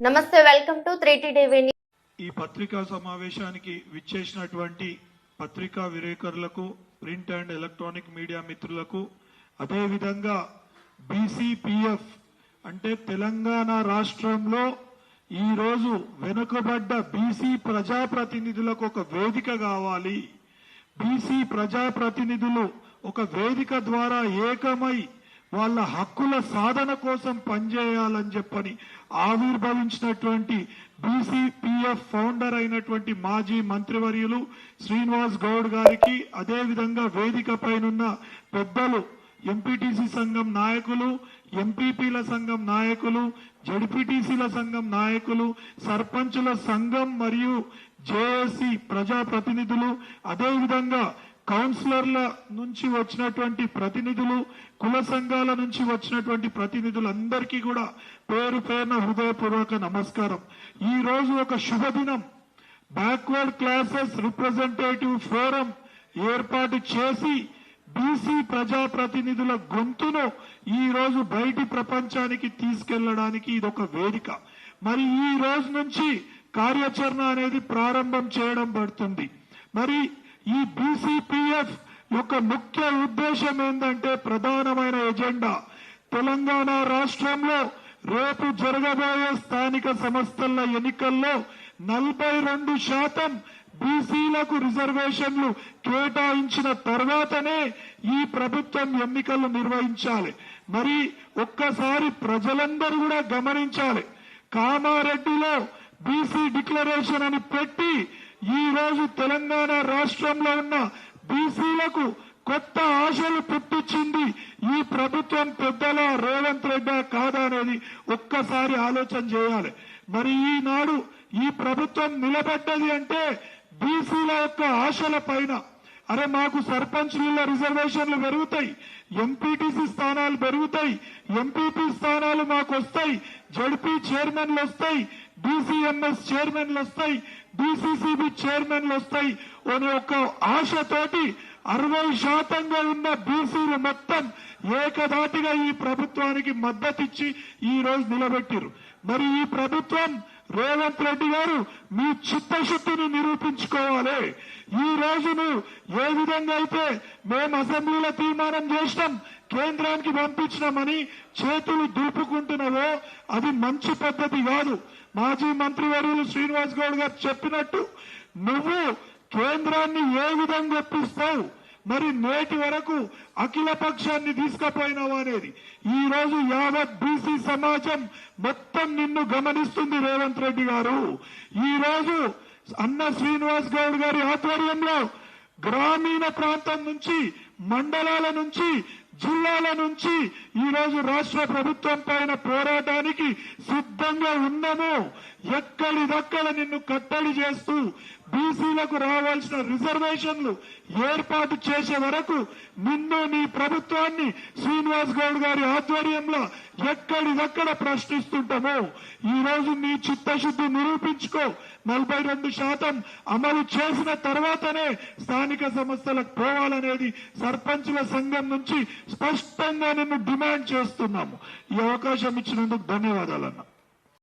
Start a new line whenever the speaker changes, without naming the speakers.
నమస్తే welcome to TV
ఈ పత్రికా సమావేశానికి విచ్చేసినటువంటి పత్రికా విలేకరులకు ప్రింట్ అండ్ ఎలక్ట్రానిక్ మీడియా మిత్రులకు అదేవిధంగా బీసీపీఎఫ్ అంటే తెలంగాణ రాష్ట్రంలో ఈరోజు వెనుకబడ్డ బీసీ ప్రజాప్రతినిధులకు ఒక వేదిక కావాలి. బీసీ ప్రజాప్రతినిధులు ఒక వేదిక ద్వారా ఏకమై వాళ్ళ హక్కుల సాధన కోసం పనిచేయాలని చెప్పని ఆవిర్భవించినటువంటి బీసీపీఎఫ్ ఫౌండర్ అయినటువంటి మాజీ మంత్రివర్యులు శ్రీనివాస్ గౌడ్ గారికి అదేవిధంగా వేదిక పైనున్న పెద్దలు ఎంపీటీసీ సంఘం నాయకులు ఎంపీపీల సంఘం నాయకులు జడ్పీటీసీల సంఘం నాయకులు సర్పంచుల సంఘం మరియు జేఏసీ ప్రజాప్రతినిధులు అదేవిధంగా కౌన్సిలర్ల నుంచి వచ్చినటువంటి ప్రతినిధులు కుల సంఘాల నుంచి వచ్చినటువంటి ప్రతినిధులందరికీ కూడా పేరు పేరున హృదయపూర్వక నమస్కారం. ఈ రోజు ఒక శుభదినం. బ్యాక్వర్డ్ క్లాసెస్ రిప్రజెంటేటివ్ ఫోరం ఏర్పాటు చేసి బీసీ ప్రజాప్రతినిధుల గొంతును ఈ రోజు బయటి ప్రపంచానికి తీసుకెళ్ళడానికి ఇది ఒక వేదిక. మరి ఈ రోజు నుంచి కార్యాచరణ అనేది ప్రారంభం చేయడం పడుతుంది. మరి ఈ బీసీపీఎఫ్ యొక్క ముఖ్య ఉద్దేశం ఏంటంటే ప్రధానమైన ఎజెండా. తెలంగాణ రాష్ట్రంలో రేపు జరగబోయే స్థానిక సంస్థల ఎన్నికల్లో నలభై రెండు శాతం బీసీలకు రిజర్వేషన్లు కేటాయించిన తర్వాతనే ఈ ప్రభుత్వం ఎన్నికలు నిర్వహించాలి. మరి ఒక్కసారి ప్రజలందరూ కూడా గమనించాలి. కామారెడ్డిలో బీసీ డిక్లరేషన్ అని పెట్టి ఈ రోజు తెలంగాణ రాష్ట్రంలో ఉన్న బీసీలకు కొత్త ఆశలు పుట్టించింది ఈ ప్రభుత్వం పెద్దల రేవంత్ రెడ్డి కాదా అనేది ఒక్కసారి ఆలోచన చేయాలి. మరి ఈనాడు ఈ ప్రభుత్వం నిలబడ్డది అంటే బీసీల యొక్క ఆశల పైన. అరే మాకు సర్పంచ్ల రిజర్వేషన్లు పెరుగుతాయి ఎంపీటీసీ స్థానాలు పెరుగుతాయి ఎంపీపీ స్థానాలు మాకు వస్తాయి జడ్పీ చైర్మన్లు వస్తాయి బీసీఎంఎస్ చైర్మన్లు వస్తాయి బీసీసీబీ చైర్మన్లు వస్తాయి అనే ఒక ఆశతోటి అరవై శాతంగా ఉన్న బీసీలు మొత్తం ఏకధాటిగా ఈ ప్రభుత్వానికి మద్దతిచ్చి ఈ రోజు నిలబెట్టారు మరి ఈ ప్రభుత్వం రేవంత్ రెడ్డి గారు మీ చిత్తశుద్ధిని నిరూపించుకోవాలి. ఈ రోజును ఏ విధంగా అయితే మేము అసెంబ్లీలో తీర్మానం చేసినాం కేంద్రానికి పంపించినామని చేతులు దూపుకుంటున్నావో అది మంచి పద్ధతి కాదు. మాజీ మంత్రివర్యులు శ్రీనివాస్ గౌడ్ గారు చెప్పినట్టు నువ్వు కేంద్రాన్ని ఏ విధంగా ఒప్పిస్తావు? మరి నేటి వరకు అఖిల పక్షాన్ని తీసుకుపోయినావు అనేది. ఈ రోజు యావత్ బీసీ సమాజం మొత్తం నిన్ను గమనిస్తుంది రేవంత్ రెడ్డి గారు. ఈ రోజు అన్న శ్రీనివాస్ గౌడ్ గారి ఆధ్వర్యంలో గ్రామీణ ప్రాంతం నుంచి మండలాల నుంచి జిల్లాల నుంచి ఈ రోజు రాష్ట్ర ప్రభుత్వం పైన పోరాటానికి సిద్ధంగా ఉన్నాము. ఎక్కడిదక్కడ నిన్ను కట్టడి చేస్తూ బీసీలకు రావాల్సిన రిజర్వేషన్లు ఏర్పాటు చేసే వరకు నిన్ను నీ ప్రభుత్వాన్ని శ్రీనివాస్ గౌడ్ గారి ఆధ్వర్యంలో ఎక్కడిదక్కడ ప్రశ్నిస్తుంటాము. ఈ రోజు నీ చిత్తశుద్ధి నిరూపించుకో. నలభై రెండు శాతం అమలు చేసిన తర్వాతనే స్థానిక సంస్థలకు పోవాలనేది సర్పంచుల సంఘం నుంచి స్పష్టంగా నిన్ను డిమాండ్ చేస్తున్నాము. ఈ అవకాశం ఇచ్చినందుకు ధన్యవాదాలన్నా.